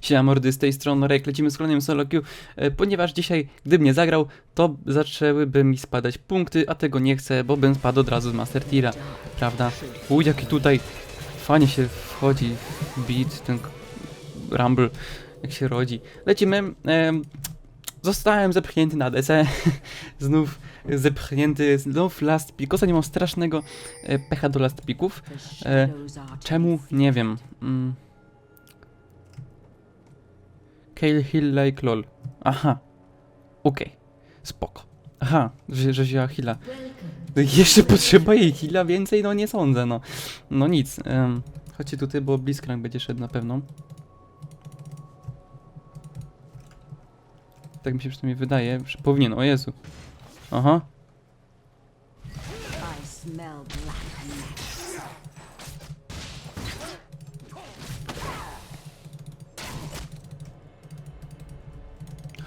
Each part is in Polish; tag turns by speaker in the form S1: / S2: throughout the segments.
S1: Siema mordy, z tej strony Norek, lecimy z kolejnym solo queue, e, ponieważ dzisiaj, gdybym nie zagrał, to zaczęłyby mi spadać punkty, a tego nie chcę, bo bym spadł od razu z Master Tira, prawda? Uj, jaki tutaj fajnie się wchodzi beat, ten rumble, jak się rodzi. Lecimy, em, zostałem zepchnięty na DC, znów zepchnięty, znów last pick, ostatnio mam strasznego e, pecha do last picków, E, czemu? Nie wiem. Mm. Kale Hill like lol. Aha. Okej. Spoko. Aha, że, że wzięła Hilla. Jeszcze potrzeba jej Hilla więcej? No nie sądzę, no. No nic. Um, chodźcie tutaj, bo Blitzcrank będzie szedł na pewno. Tak mi się przynajmniej wydaje, powinien. O Jezu. Aha.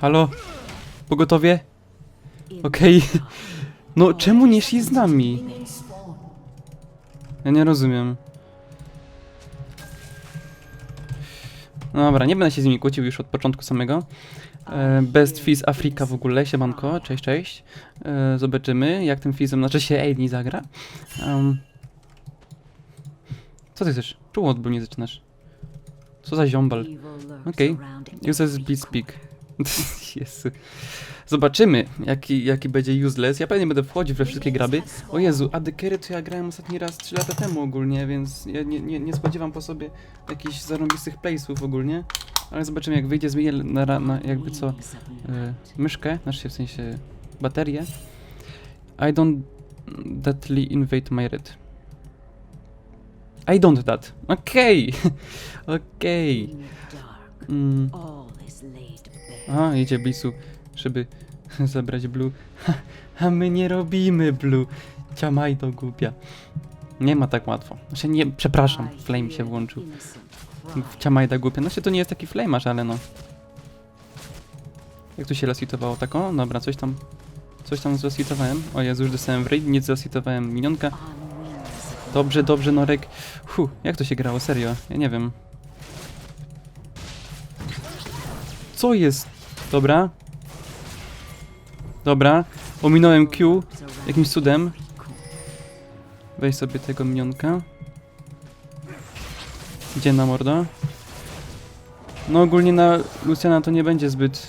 S1: Halo? Pogotowie? Okej. No, czemu nie szli z nami? Ja nie rozumiem. Dobra, nie będę się z nimi kłócił już od początku samego. E, Best Fizz Afrika w ogóle, siemanko, cześć, cześć. E, zobaczymy, jak tym Fizzem, znaczy się Aidni zagra. Um, co ty chcesz? Czemu od nie zaczynasz? Co za ziombal? Okej. Useless Blitzpeak. Jezu. Zobaczymy, jaki, jaki będzie useless. Ja pewnie będę wchodził we wszystkie graby. O Jezu, Adekery to ja grałem ostatni raz 3 lata temu ogólnie, więc ja nie, nie, nie spodziewam po sobie jakichś zarąbistych playsów ogólnie. Ale zobaczymy jak wyjdzie, zmienię na, na jakby co e, myszkę, znaczy w sensie baterię. I don't thatly invade my red. I don't that. Okej. Okej. Mm. Aha, jedzie Blisu, żeby zabrać Blue. A my nie robimy Blue. Ciamaj to głupia. Nie ma tak łatwo. Znaczy nie, przepraszam, Flame się włączył. Ciamajda głupia. Znaczy to nie jest taki flamarz, ale no. Jak tu się lasitowało tak? O, dobra, coś tam. Coś tam zlasitowałem. O Jezu, już dostałem w raid, nie zlasitowałem minionka. Dobrze, dobrze, Norek. Hu, jak to się grało? Serio? Ja nie wiem. Co jest? Dobra. Dobra. Ominąłem Q jakimś cudem. Weź sobie tego minionka. Gdzie na mordo? No ogólnie na Luciana to nie będzie zbyt,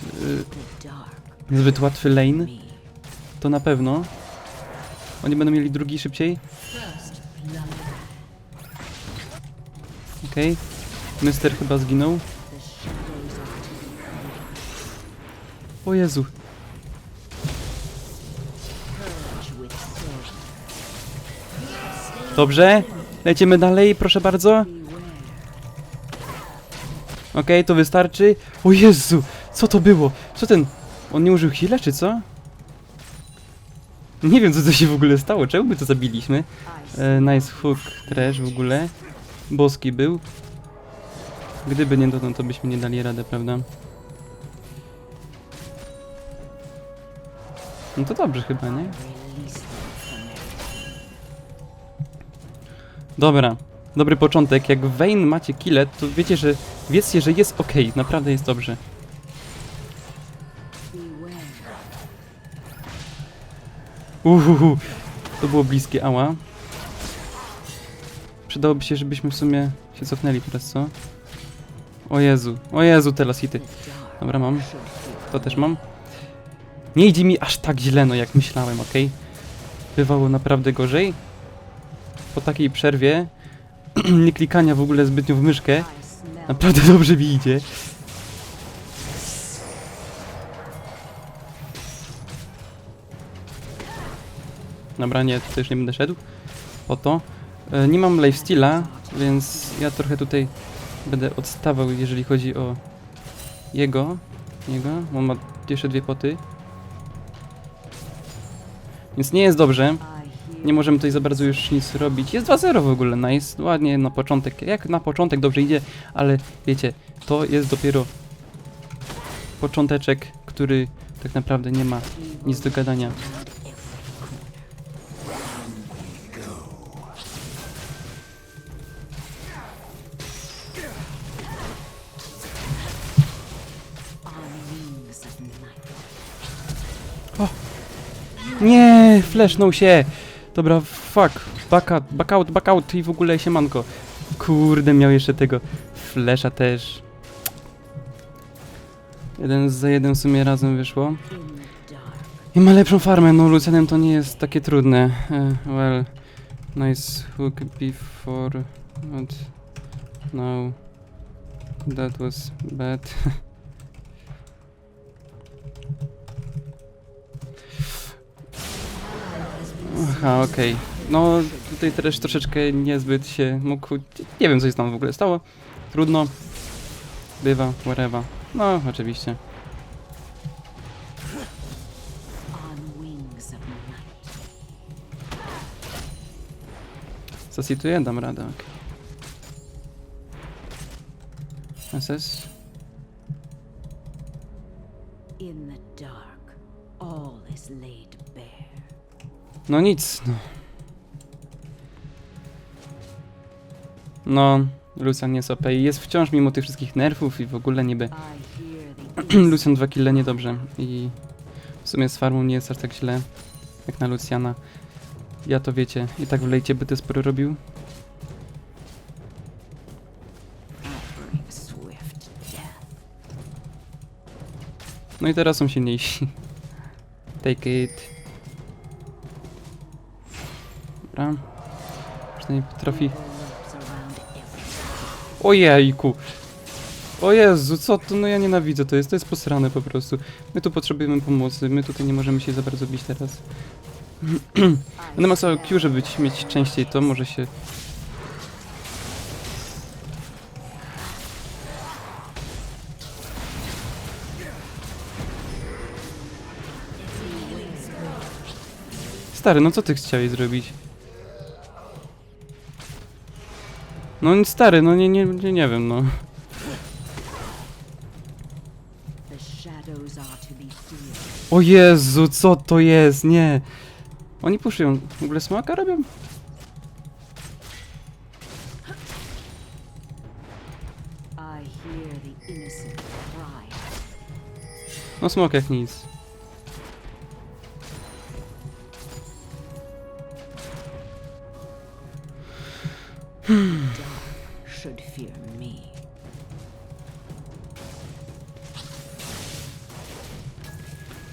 S2: the dark.
S1: y, zbyt łatwy lane. To na pewno. Oni będą mieli drugi szybciej. Okej. Mister chyba zginął. O Jezu. Dobrze. Lecimy dalej, proszę bardzo. Okej, to wystarczy. O Jezu, co to było? Co ten... On nie użył heal'a, czy co? Nie wiem, co to się w ogóle stało. Czemu my to zabiliśmy? E, nice hook, trash w ogóle. Boski był. Gdyby nie to, no to byśmy nie dali radę, prawda? No to dobrze chyba, nie? Dobra, dobry początek. Jak Vayne macie kile, to wiecie, że wiedzcie, że jest ok, naprawdę jest dobrze. Uhuhu, to było bliskie, ała. Przydałoby się, żebyśmy w sumie się cofnęli teraz, co? O Jezu, o Jezu, te hity. Dobra, mam. To też mam. Nie idzie mi aż tak źle, no jak myślałem, ok? Bywało naprawdę gorzej. Po takiej przerwie, nie klikania w ogóle zbytnio w myszkę, naprawdę dobrze mi idzie. Dobra, nie, tutaj już nie będę szedł. Po to. E, nie mam lifesteala, więc ja trochę tutaj będę odstawał, jeżeli chodzi o jego. Jego, on ma jeszcze dwie poty. Więc nie jest dobrze. Nie możemy tutaj za bardzo już nic robić. Jest 2-0 w ogóle, nice. Ładnie na początek. Jak na początek dobrze idzie, ale wiecie, to jest dopiero począteczek, który tak naprawdę nie ma nic do gadania. Flashnął się. Dobra, fuck. Back out, back out, i w ogóle siemanko. Kurde, miał jeszcze tego flasha też. Jeden za jeden w sumie razem wyszło. I ma lepszą farmę, no Lucianem to nie jest takie trudne. Eh, well, nice hook before, but no, that was bad. Aha, okej. No, tutaj też troszeczkę niezbyt się mógł... Nie wiem, co się tam w ogóle stało. Trudno. Bywa, whatever. No, oczywiście. Zasituję? Dam radę, okej. SS? No nic, no. No, Lucian jest OP i jest wciąż mimo tych wszystkich nerfów i w ogóle niby Lucian 2 kille niedobrze i w sumie z farmą nie jest aż tak źle jak na Luciana. Ja to wiecie, i tak w lejcie by to sporo robił. No i teraz są silniejsi. Take it. Dobra. Przynajmniej potrafi... Ojejku! O Jezu, co to? No ja nienawidzę to jest, to jest posrane po prostu. My tu potrzebujemy pomocy, my tutaj nie możemy się za bardzo bić teraz. Będę maksował Q, żeby ci mieć częściej to, może się... Stary, no co ty chciałeś zrobić? No stary, no nie, nie, nie, nie wiem, no. O Jezu, co to jest? Nie. Oni puszują. W ogóle smaka robią? No smok jak nic.
S2: Dark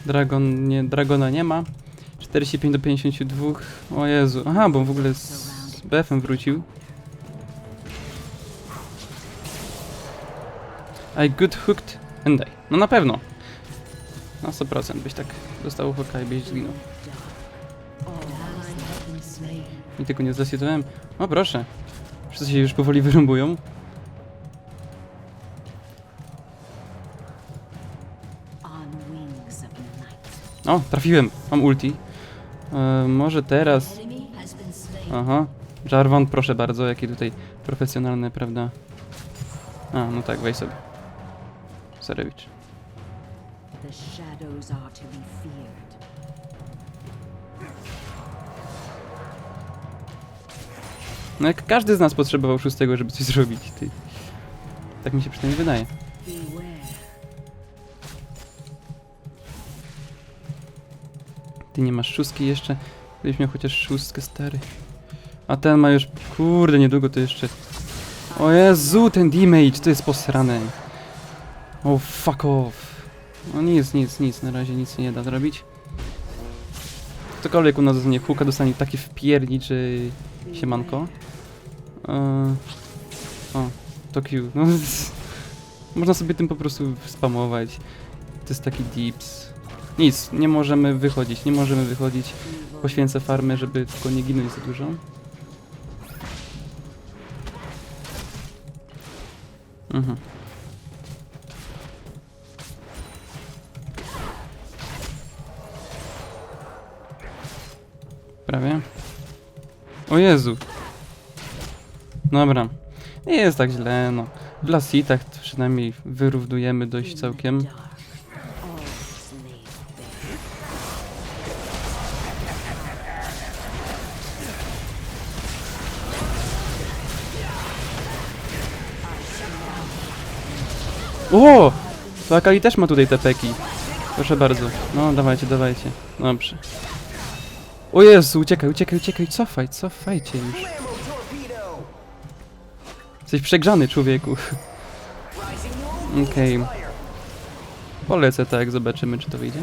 S1: Dragon, nie, Dragona nie ma. 45 do 52. O Jezu. Aha, bo w ogóle z BF-em wrócił. I good hooked and die. No na pewno. Na 100% byś tak dostał hooka i byś zginął. I tylko nie zasitowałem. O proszę. Wszyscy się już powoli wyrąbują. O, trafiłem. Mam ulti. E, może teraz... Aha. Jarvan, proszę bardzo, jakie tutaj profesjonalne, prawda? A, no tak, weź sobie. Sarewicz. No jak każdy z nas potrzebował szóstego, żeby coś zrobić, ty. Tak mi się przynajmniej wydaje. Ty nie masz szóstki jeszcze? Gdybyś miał chociaż szóstkę, stary. A ten ma już... Kurde, niedługo to jeszcze... O Jezu, ten damage, to jest posrane. O, fuck off. No nic, nic, nic, na razie nic nie da zrobić. Ktokolwiek u nas dostanie huka, dostanie taki wpierniczy siemanko. Eee, o, to Q. No, można sobie tym po prostu spamować. To jest taki dips. Nic, nie możemy wychodzić, nie możemy wychodzić. Poświęcę farmę, żeby tylko nie ginąć za dużo. Mhm. Prawie. O Jezu. Dobra. Nie jest tak źle, no. W lasitach przynajmniej wyrównujemy dość całkiem. O! To Akali też ma tutaj te peki. Proszę bardzo. No, dawajcie, dawajcie. Dobrze. O Jezu, uciekaj, uciekaj, uciekaj, cofaj, cofajcie już. Jesteś przegrzany, człowieku. Okej.
S3: Fire.
S1: Polecę tak, zobaczymy, czy to wyjdzie.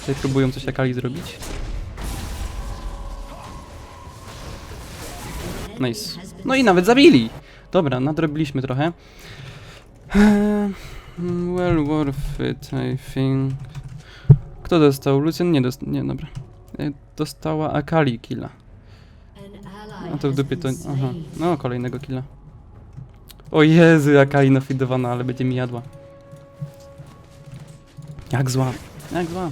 S1: Tutaj próbują coś Akali zrobić. Nice. No i nawet zabili! Dobra, nadrobiliśmy trochę. Eee, Well worth it, I think. Kto dostał? Lucian nie dostał. Nie, dobra. E, Dostała Akali killa. No to w dupie to... Aha. No, kolejnego killa. O Jezu, Akali nafidowana, ale będzie mi jadła. Jak zła. Jak zła.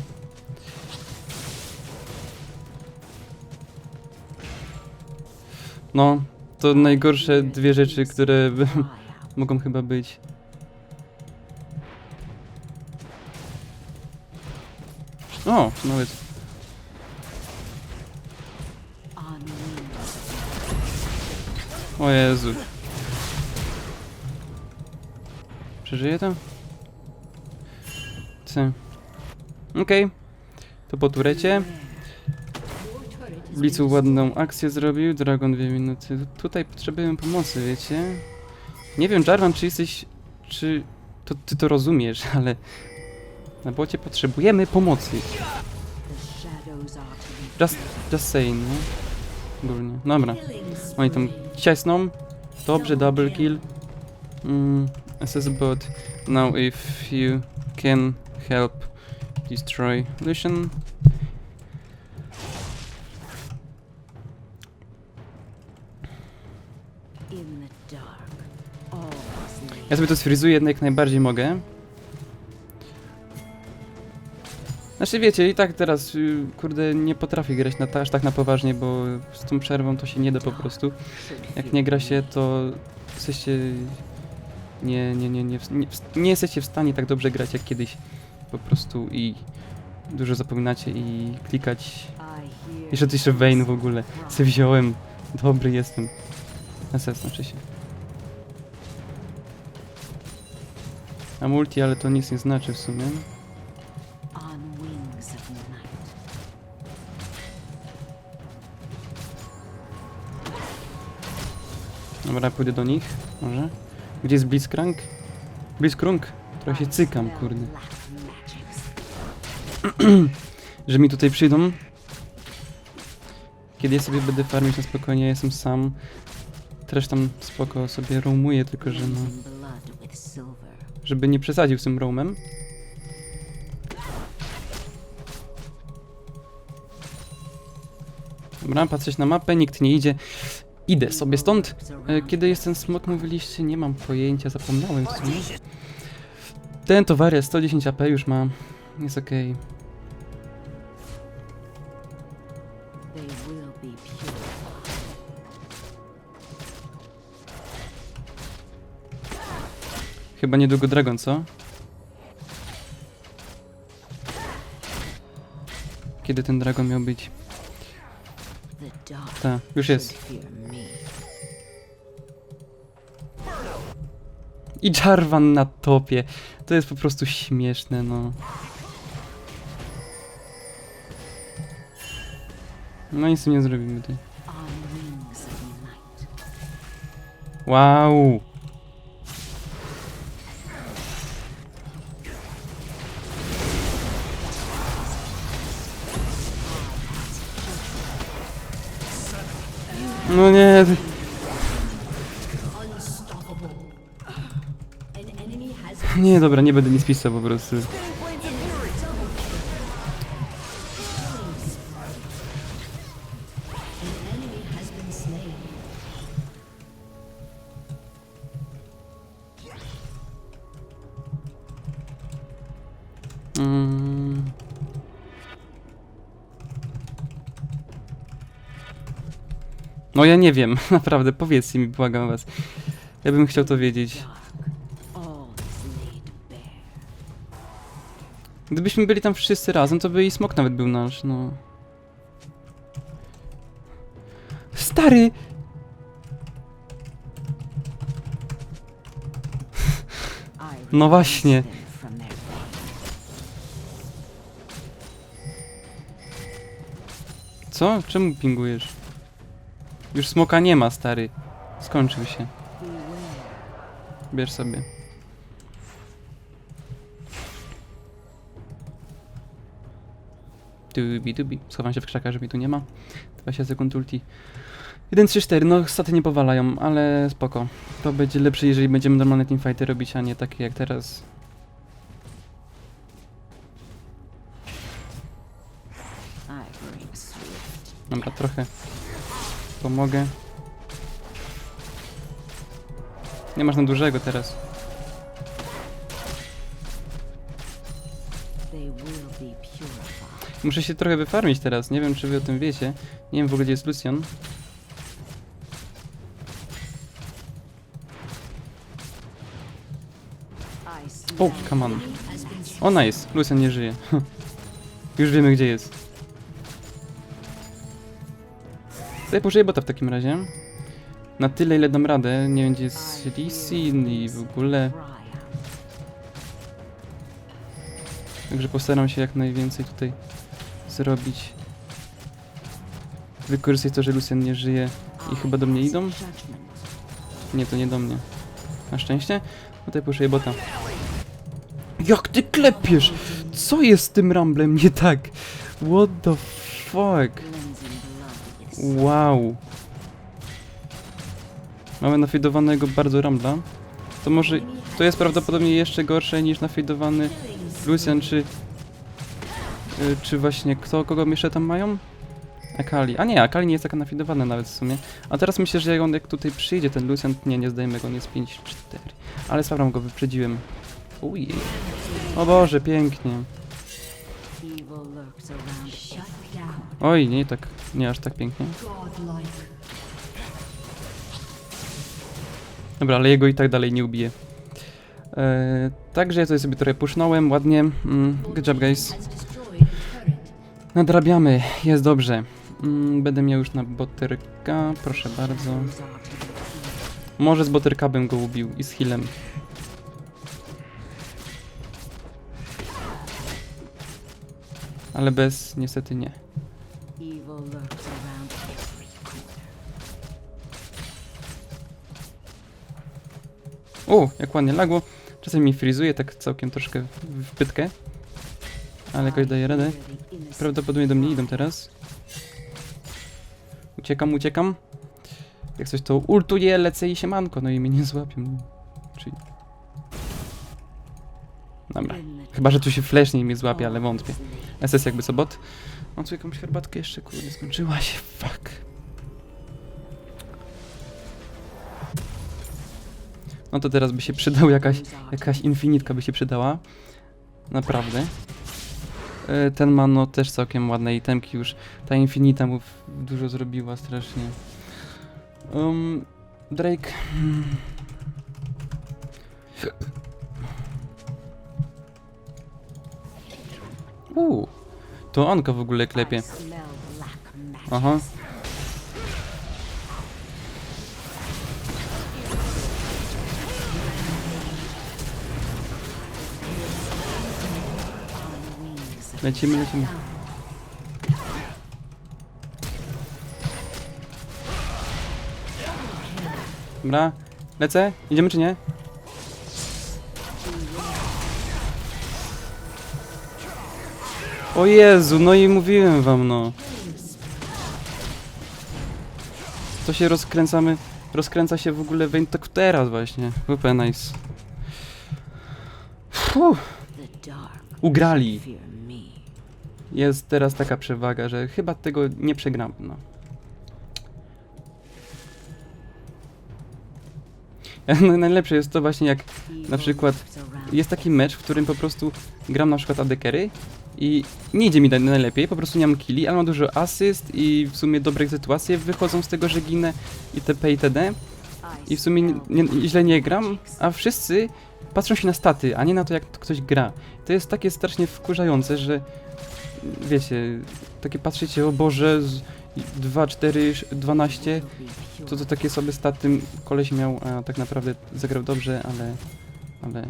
S1: No, to najgorsze dwie rzeczy, które mogą chyba być. O, nawet. O Jezu. Przeżyje to? Co? Okej. To po turecie. Blicu ładną akcję zrobił, Dragon dwie minuty. Tutaj potrzebujemy pomocy, wiecie? Nie wiem, Jarvan, czy jesteś... czy... To, ty to rozumiesz, ale... Na bocie potrzebujemy pomocy. Just, just saying, no. Ogólnie. Dobra. Oni tam ciasną. Dobrze, double kill. Mm, SS bot. Now if you can help destroy Lucian. Ja sobie to sfrizuję jak najbardziej mogę. Znaczy wiecie, i tak teraz, y, kurde, nie potrafię grać na, ta- aż tak na poważnie, bo z tą przerwą to się nie da po prostu. Jak nie gra się, to jesteście... Nie, nie, nie, nie, nie, nie jesteście w stanie tak dobrze grać jak kiedyś. Po prostu i dużo zapominacie i klikać. Jeszcze to jeszcze Vayne w ogóle. Se wziąłem. Dobry jestem. SS znaczy się. A multi, ale to nic nie znaczy w sumie. Dobra, pójdę do nich. Może. Gdzie jest Blitzcrank? Trochę się cykam, kurde. Że mi tutaj przyjdą. Kiedy ja sobie będę farmić na spokojnie, ja jestem sam. Też tam spoko sobie roamuję, tylko że no... Żeby nie przesadził z tym roamem. Dobra, patrzeć na mapę, nikt nie idzie. Idę sobie stąd. E, Kiedy jest ten smok, mówiliście, nie mam pojęcia, zapomniałem w sumie. Ten towar jest 110 AP już ma. Jest okej.
S2: They
S1: Chyba niedługo Dragon, co? Kiedy ten Dragon miał być? Tak, już jest. I Jarvan na topie. To jest po prostu śmieszne, no. No nic nie zrobimy tutaj. Wow! No nie, nie dobra, nie będę nic pisał po prostu. No ja nie wiem, naprawdę, powiedzcie mi, błagam was. Ja bym chciał to wiedzieć. Gdybyśmy byli tam wszyscy razem, to by i smok nawet był nasz, no. Stary! No właśnie. Co? Czemu pingujesz? Już smoka nie ma, stary. Skończył się. Bierz sobie. Dubi, dubi. Schowam się w krzakach, żeby tu nie ma. 20 sekund ulti. 1, 3, 4. No, staty nie powalają, ale spoko. To będzie lepsze, jeżeli będziemy normalne teamfighty robić, a nie takie jak teraz. Dobra, trochę pomogę. Nie masz na dużego teraz. Muszę się trochę wyfarmić teraz. Nie wiem, czy wy o tym wiecie. Nie wiem w ogóle, gdzie jest Lucian. O, come on. O, nice. Lucian nie żyje. Już wiemy, gdzie jest. Tutaj pożyję bota w takim razie. Na tyle, ile dam radę. Nie wiem, gdzie jest Lee Sin i w ogóle. Także postaram się jak najwięcej tutaj zrobić. Wykorzystać to, że Lucian nie żyje. I chyba do mnie idą? Nie, to nie do mnie. Na szczęście. Tutaj poszyję bota. Jak ty klepiesz? Co jest z tym ramblem nie tak? What the fuck? Wow. Mamy nafidowanego bardzo rambla. To może... To jest prawdopodobnie jeszcze gorsze niż nafidowany Lucian, czy... y, Czy właśnie kto, kogo jeszcze tam mają? Akali. A nie, Akali nie jest taka nafidowana nawet w sumie. A teraz myślę, że jak on jak tutaj przyjdzie, ten Lucian... Nie, nie zdajemy go, on jest 5-4. Ale sprawdzam go, wyprzedziłem. Ujej. O Boże, pięknie. Oj, nie tak, nie aż tak pięknie. Dobra, ale jego i tak dalej nie ubije. Także ja tutaj sobie trochę pusznąłem, ładnie. Mm, good job, guys. Nadrabiamy, jest dobrze. Mm, będę miał już na boterka, proszę bardzo. Może z boterka bym go ubił i z healem. Ale bez, niestety nie.
S2: Evil lurks around every corner.
S1: O, jak ładnie lagło. Czasem mi frizuje tak całkiem troszkę w pytkę. Ale jakoś daje radę. Prawdopodobnie do mnie idą teraz. Uciekam, uciekam. Jak coś to ultuję, lecę i się manko, no i mnie nie złapią. Czyli... Dobra. Chyba, że tu się flesznie i mnie złapie, ale wątpię. SS jakby co bot. Mam tu jakąś herbatkę jeszcze, kurde, skończyła się, fuck. No to teraz by się przydał jakaś, jakaś infinitka by się przydała. Naprawdę. E, Ten ma no też całkiem ładne itemki już. Ta infinita mu dużo zrobiła strasznie. Um, Drake. hmm. Uuu, to onko w ogóle klepie. Aha. Lecimy, lecimy. Dobra, lecę? Idziemy czy nie? O Jezu, no i mówiłem wam, no. To się rozkręcamy, rozkręca się w ogóle Vayne tak teraz właśnie. WP nice. Fuh, ugrali. Jest teraz taka przewaga, że chyba tego nie przegram. No. No, Najlepsze jest to właśnie jak
S2: Evil
S1: przykład jest taki mecz, w którym po prostu gram na przykład adekery i nie idzie mi na- najlepiej, po prostu nie mam killi, ale mam dużo asyst i w sumie dobre sytuacje wychodzą z tego, że ginę itp. itd. I w sumie nie, nie, źle nie gram, a wszyscy patrzą się na staty, a nie na to, jak ktoś gra. To jest takie strasznie wkurzające, że wiecie, takie patrzycie, o Boże, z 2, 4, 12, to to takie sobie staty koleś miał, a tak naprawdę zagrał dobrze, ale, ale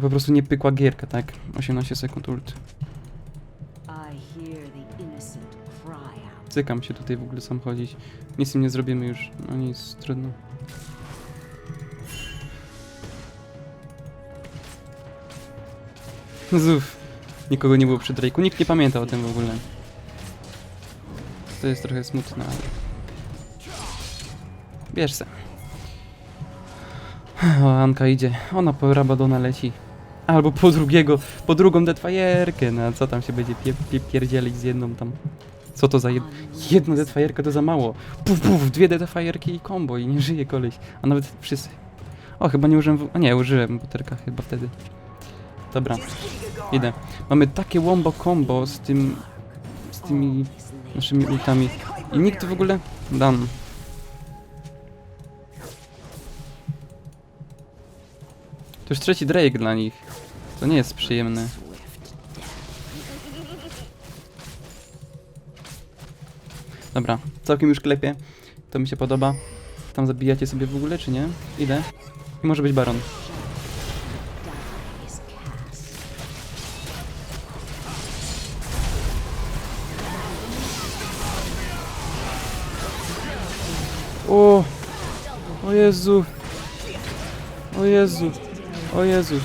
S1: po prostu nie pykła gierka, tak? 18 sekund ult. Cykam się tutaj w ogóle sam chodzić. Nic im nie zrobimy już. No nic, trudno. Zuf. Nikogo nie było przy Drake'u. Nikt nie pamięta o tym w ogóle. To jest trochę smutne, ale... Bierz se. O, Anka idzie. Ona po Rabadona leci. Albo po drugiego, po drugą Deadfire'kę. No a co tam się będzie pie, pie, pierdzielić z jedną tam? Co to za jed... Jedna Deadfire'ka to za mało. Puf, puf, dwie Deadfire'ki i combo i nie żyje koleś. A nawet wszyscy. O, chyba nie użyłem... W... A nie, użyłem buterka chyba wtedy. Dobra, idę. Mamy takie wombo combo z tym... Z tymi naszymi ultami. I nikt w ogóle... Dam. To już trzeci Drake dla nich. To nie jest przyjemne. Dobra, całkiem już klepie. To mi się podoba. Tam zabijacie sobie w ogóle, czy nie? Idę. I może być baron. O! O Jezu! O Jezu! O Jezu!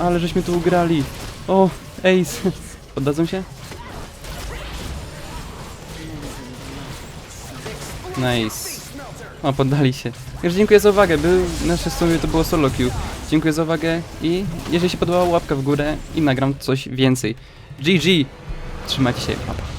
S1: Ale żeśmy tu ugrali! O! Ace! Poddadzą się? Nice. O, poddali się. Już dziękuję za uwagę. Był, nasze sumie to było solo queue. Dziękuję za uwagę i jeżeli się podobała łapka w górę i nagram coś więcej. GG! Trzymajcie się, papa.